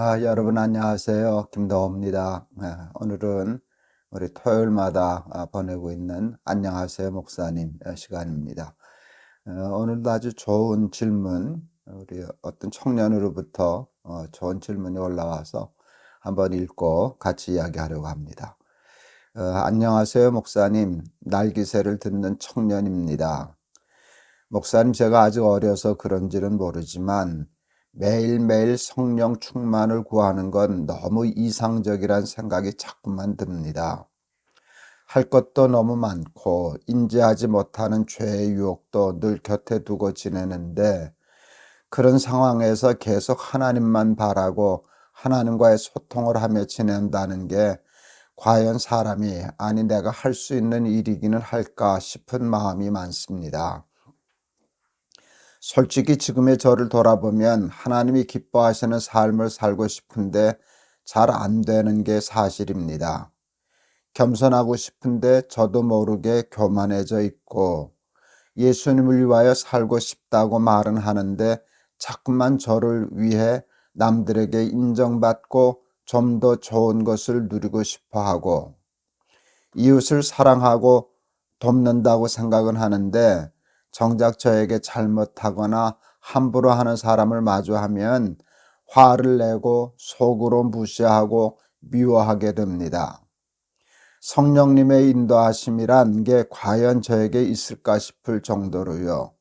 아, 여러분 안녕하세요. 김도호입니다. 아, 오늘은 우리 토요일마다 아, 보내고 있는 안녕하세요 목사님 어, 시간입니다. 어, 오늘도 아주 좋은 질문, 우리 어떤 청년으로부터 어, 좋은 질문이 올라와서 한번 읽고 같이 이야기하려고 합니다. 어, 안녕하세요 목사님, 날기새를 듣는 청년입니다. 목사님 제가 아직 어려서 그런지는 모르지만 매일매일 성령 충만을 구하는 건 너무 이상적이란 생각이 자꾸만 듭니다. 할 것도 너무 많고 인지하지 못하는 죄의 유혹도 늘 곁에 두고 지내는데 그런 상황에서 계속 하나님만 바라고 하나님과의 소통을 하며 지낸다는 게 과연 사람이 아니 내가 할 수 있는 일이기는 할까 싶은 마음이 많습니다. 솔직히 지금의 저를 돌아보면 하나님이 기뻐하시는 삶을 살고 싶은데 잘 안 되는 게 사실입니다. 겸손하고 싶은데 저도 모르게 교만해져 있고 예수님을 위하여 살고 싶다고 말은 하는데 자꾸만 저를 위해 남들에게 인정받고 좀 더 좋은 것을 누리고 싶어 하고 이웃을 사랑하고 돕는다고 생각은 하는데 정작 저에게 잘못하거나 함부로 하는 사람을 마주하면 화를 내고 속으로 무시하고 미워하게 됩니다. 성령님의 인도하심이란 게 과연 저에게 있을까 싶을 정도로요.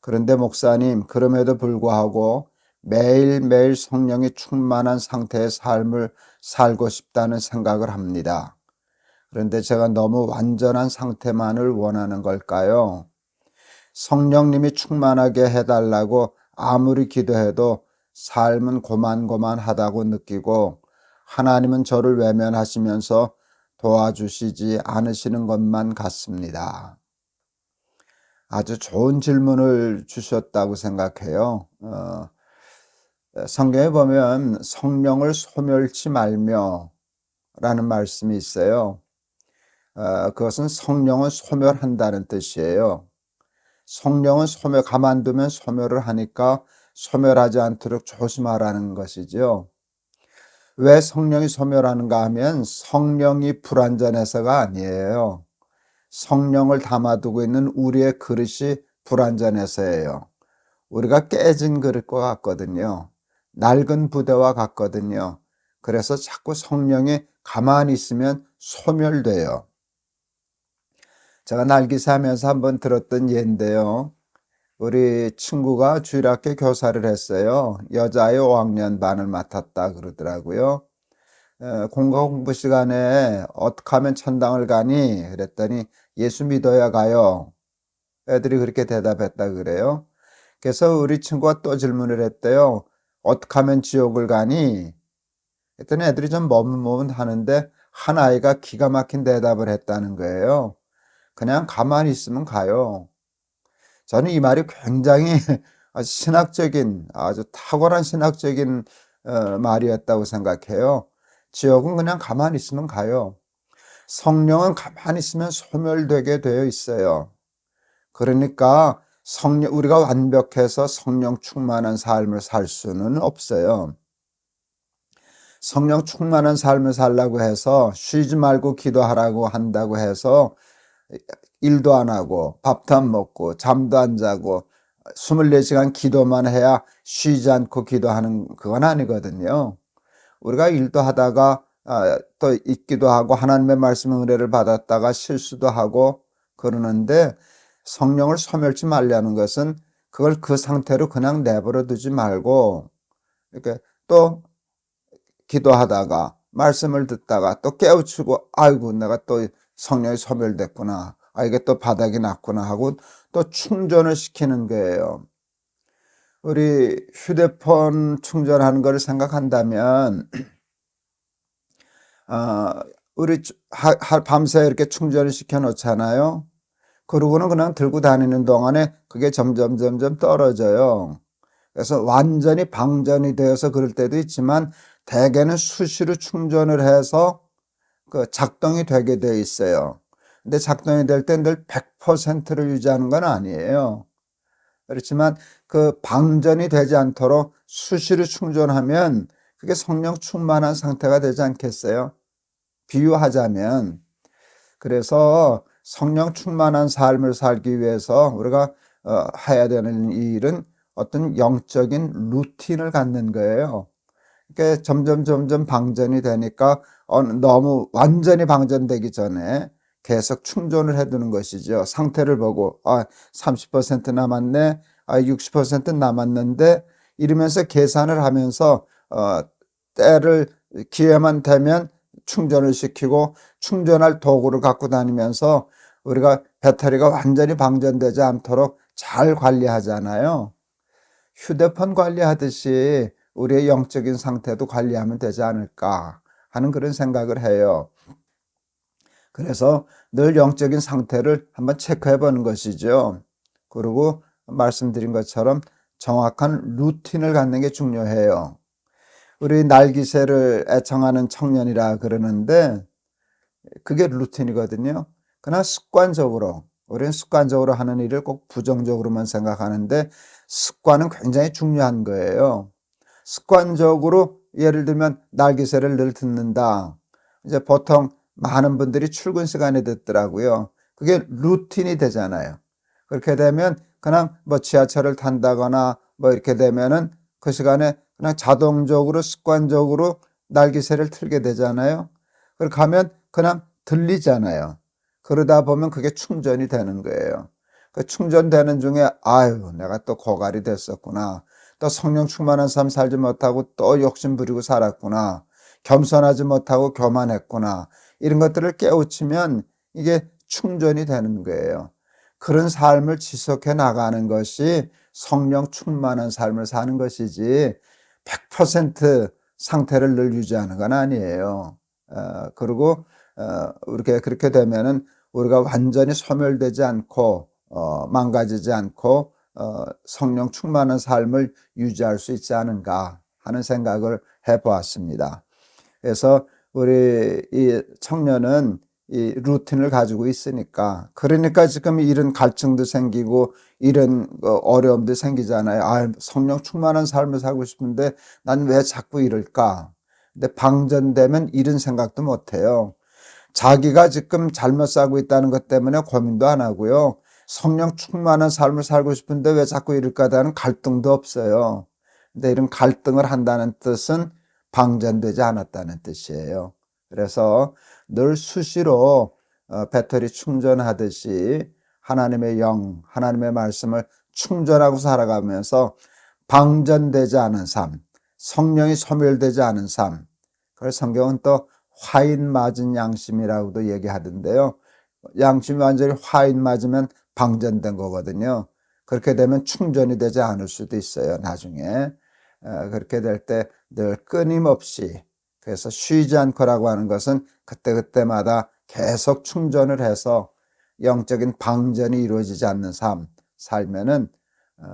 그런데 목사님, 그럼에도 불구하고 매일매일 성령이 충만한 상태의 삶을 살고 싶다는 생각을 합니다. 그런데 제가 너무 완전한 상태만을 원하는 걸까요? 성령님이 충만하게 해달라고 아무리 기도해도 삶은 고만고만하다고 느끼고 하나님은 저를 외면하시면서 도와주시지 않으시는 것만 같습니다. 아주 좋은 질문을 주셨다고 생각해요. 어, 성경에 보면 성령을 소멸치 말며 라는 말씀이 있어요. 어, 그것은 성령은 소멸한다는 뜻이에요. 성령은 소멸, 가만두면 소멸을 하니까 소멸하지 않도록 조심하라는 것이죠. 왜 성령이 소멸하는가 하면 성령이 불완전해서가 아니에요. 성령을 담아두고 있는 우리의 그릇이 불완전해서예요. 우리가 깨진 그릇과 같거든요. 낡은 부대와 같거든요. 그래서 자꾸 성령이 가만히 있으면 소멸돼요. 제가 날기새 하면서 한번 들었던 예인데요. 우리 친구가 주일학교 교사를 했어요. 여자아이 5학년 반을 맡았다 그러더라고요. 공과 공부 시간에 어떻게 하면 천당을 가니? 그랬더니 예수 믿어야 가요. 애들이 그렇게 대답했다 그래요. 그래서 우리 친구가 또 질문을 했대요. 어떻게 하면 지옥을 가니? 그랬더니 애들이 좀 머뭇머뭇 하는데 한 아이가 기가 막힌 대답을 했다는 거예요. 그냥 가만히 있으면 가요. 저는 이 말이 굉장히 아주 신학적인, 아주 탁월한 신학적인 어, 말이었다고 생각해요. 지옥은 그냥 가만히 있으면 가요. 성령은 가만히 있으면 소멸되게 되어 있어요. 그러니까 성령, 우리가 완벽해서 성령 충만한 삶을 살 수는 없어요. 성령 충만한 삶을 살라고 해서 쉬지 말고 기도하라고 한다고 해서 일도 안 하고 밥도 안 먹고 잠도 안 자고 24시간 기도만 해야 쉬지 않고 기도하는 그건 아니거든요. 우리가 일도 하다가 아, 또 있기도 하고 하나님의 말씀 은혜를 받았다가 실수도 하고 그러는데 성령을 소멸치 말라는 것은 그걸 그 상태로 그냥 내버려 두지 말고 이렇게 또 기도하다가 말씀을 듣다가 또 깨우치고 아이고 내가 또 성령이 소멸됐구나. 아, 이게 또 바닥이 났구나 하고 또 충전을 시키는 거예요. 우리 휴대폰 충전하는 걸 생각한다면, 어, 우리 하, 하, 밤새 이렇게 충전을 시켜 놓잖아요. 그러고는 그냥 들고 다니는 동안에 그게 점점 점점 떨어져요. 그래서 완전히 방전이 되어서 그럴 때도 있지만 대개는 수시로 충전을 해서 그 작동이 되게 돼 있어요. 근데 작동이 될 때 늘 100%를 유지하는 건 아니에요. 그렇지만 그 방전이 되지 않도록 수시로 충전하면 그게 성령 충만한 상태가 되지 않겠어요? 비유하자면 그래서 성령 충만한 삶을 살기 위해서 우리가 어, 해야 되는 일은 어떤 영적인 루틴을 갖는 거예요. 그러니까 점점 점점 방전이 되니까 어, 너무 완전히 방전되기 전에 계속 충전을 해두는 것이죠. 상태를 보고 아, 30% 남았네, 아, 60% 남았는데 이러면서 계산을 하면서 어, 때를 기회만 되면 충전을 시키고 충전할 도구를 갖고 다니면서 우리가 배터리가 완전히 방전되지 않도록 잘 관리하잖아요. 휴대폰 관리하듯이 우리의 영적인 상태도 관리하면 되지 않을까 하는 그런 생각을 해요. 그래서 늘 영적인 상태를 한번 체크해 보는 것이죠. 그리고 말씀드린 것처럼 정확한 루틴을 갖는 게 중요해요. 우리 날기새를 애청하는 청년이라 그러는데 그게 루틴이거든요. 그러나 습관적으로 우리는 습관적으로 하는 일을 꼭 부정적으로만 생각하는데 습관은 굉장히 중요한 거예요. 습관적으로 예를 들면 날기새를 늘 듣는다. 이제 보통 많은 분들이 출근 시간에 듣더라고요. 그게 루틴이 되잖아요. 그렇게 되면 그냥 뭐 지하철을 탄다거나 뭐 이렇게 되면은 그 시간에 그냥 자동적으로 습관적으로 날기새를 틀게 되잖아요. 그렇게 하면 그냥 들리잖아요. 그러다 보면 그게 충전이 되는 거예요. 그 충전되는 중에 아유 내가 또 고갈이 됐었구나. 또 성령 충만한 삶 살지 못하고 또 욕심 부리고 살았구나. 겸손하지 못하고 교만했구나. 이런 것들을 깨우치면 이게 충전이 되는 거예요. 그런 삶을 지속해 나가는 것이 성령 충만한 삶을 사는 것이지 100% 상태를 늘 유지하는 건 아니에요. 어, 그리고 어, 이렇게 그렇게 되면은 우리가 완전히 소멸되지 않고 어, 망가지지 않고 어, 성령 충만한 삶을 유지할 수 있지 않은가 하는 생각을 해보았습니다. 그래서 우리 이 청년은 이 루틴을 가지고 있으니까 그러니까 지금 이런 갈증도 생기고 이런 어, 어려움도 생기잖아요. 아, 성령 충만한 삶을 살고 싶은데 난 왜 자꾸 이럴까? 근데 방전되면 이런 생각도 못 해요. 자기가 지금 잘못 살고 있다는 것 때문에 고민도 안 하고요. 성령 충만한 삶을 살고 싶은데 왜 자꾸 이럴까다는 갈등도 없어요. 근데 이런 갈등을 한다는 뜻은 방전되지 않았다는 뜻이에요. 그래서 늘 수시로 어, 배터리 충전하듯이 하나님의 영, 하나님의 말씀을 충전하고 살아가면서 방전되지 않은 삶, 성령이 소멸되지 않은 삶. 그걸 성경은 또 화인 맞은 양심이라고도 얘기하던데요. 양심이 완전히 화인 맞으면 방전된 거거든요. 그렇게 되면 충전이 되지 않을 수도 있어요. 나중에 어, 그렇게 될 때 늘 끊임없이 그래서 쉬지 않고라고 하는 것은 그때그때마다 계속 충전을 해서 영적인 방전이 이루어지지 않는 삶 살면은 어,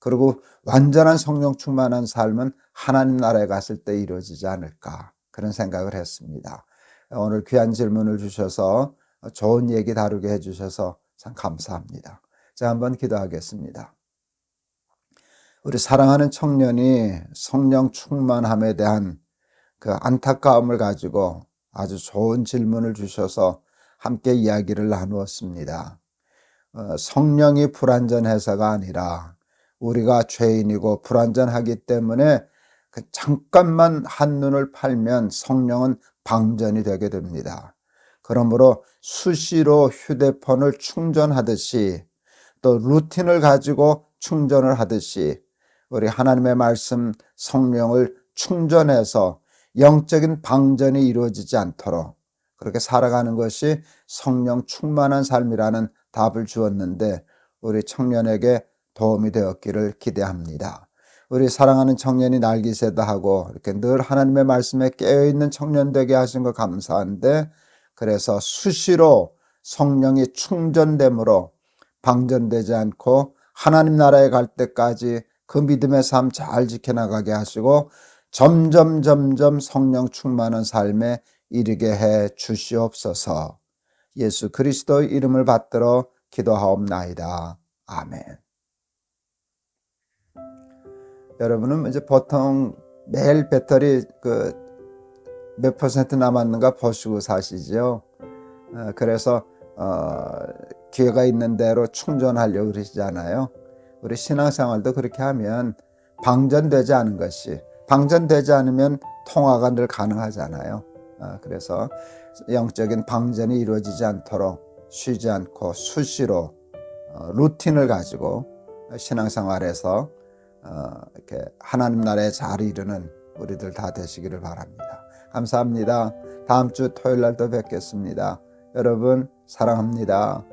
그리고 완전한 성령 충만한 삶은 하나님 나라에 갔을 때 이루어지지 않을까 그런 생각을 했습니다. 오늘 귀한 질문을 주셔서 좋은 얘기 다루게 해주셔서 참 감사합니다. 자, 한번 기도하겠습니다. 우리 사랑하는 청년이 성령 충만함에 대한 그 안타까움을 가지고 아주 좋은 질문을 주셔서 함께 이야기를 나누었습니다. 어, 성령이 불완전해서가 아니라 우리가 죄인이고 불완전하기 때문에 그 잠깐만 한눈을 팔면 성령은 방전이 되게 됩니다. 그러므로 수시로 휴대폰을 충전하듯이 또 루틴을 가지고 충전을 하듯이 우리 하나님의 말씀 성령을 충전해서 영적인 방전이 이루어지지 않도록 그렇게 살아가는 것이 성령 충만한 삶이라는 답을 주었는데 우리 청년에게 도움이 되었기를 기대합니다. 우리 사랑하는 청년이 날기새도 하고 이렇게 늘 하나님의 말씀에 깨어있는 청년 되게 하신 거 감사한데 그래서 수시로 성령이 충전됨으로 방전되지 않고 하나님 나라에 갈 때까지 그 믿음의 삶 잘 지켜나가게 하시고 점점 점점 성령 충만한 삶에 이르게 해 주시옵소서. 예수 그리스도의 이름을 받들어 기도하옵나이다. 아멘. 여러분은 이제 보통 매일 배터리 그 몇 퍼센트 남았는가 보시고 사시죠. 어, 그래서 어, 기회가 있는 대로 충전하려고 그러시잖아요. 우리 신앙생활도 그렇게 하면 방전되지 않은 것이 방전되지 않으면 통화가 늘 가능하잖아요. 어, 그래서 영적인 방전이 이루어지지 않도록 쉬지 않고 수시로 어, 루틴을 가지고 신앙생활에서 어, 이렇게 하나님 나라에 잘 이르는 우리들 다 되시기를 바랍니다. 감사합니다. 다음 주 토요일 날 또 뵙겠습니다. 여러분 사랑합니다.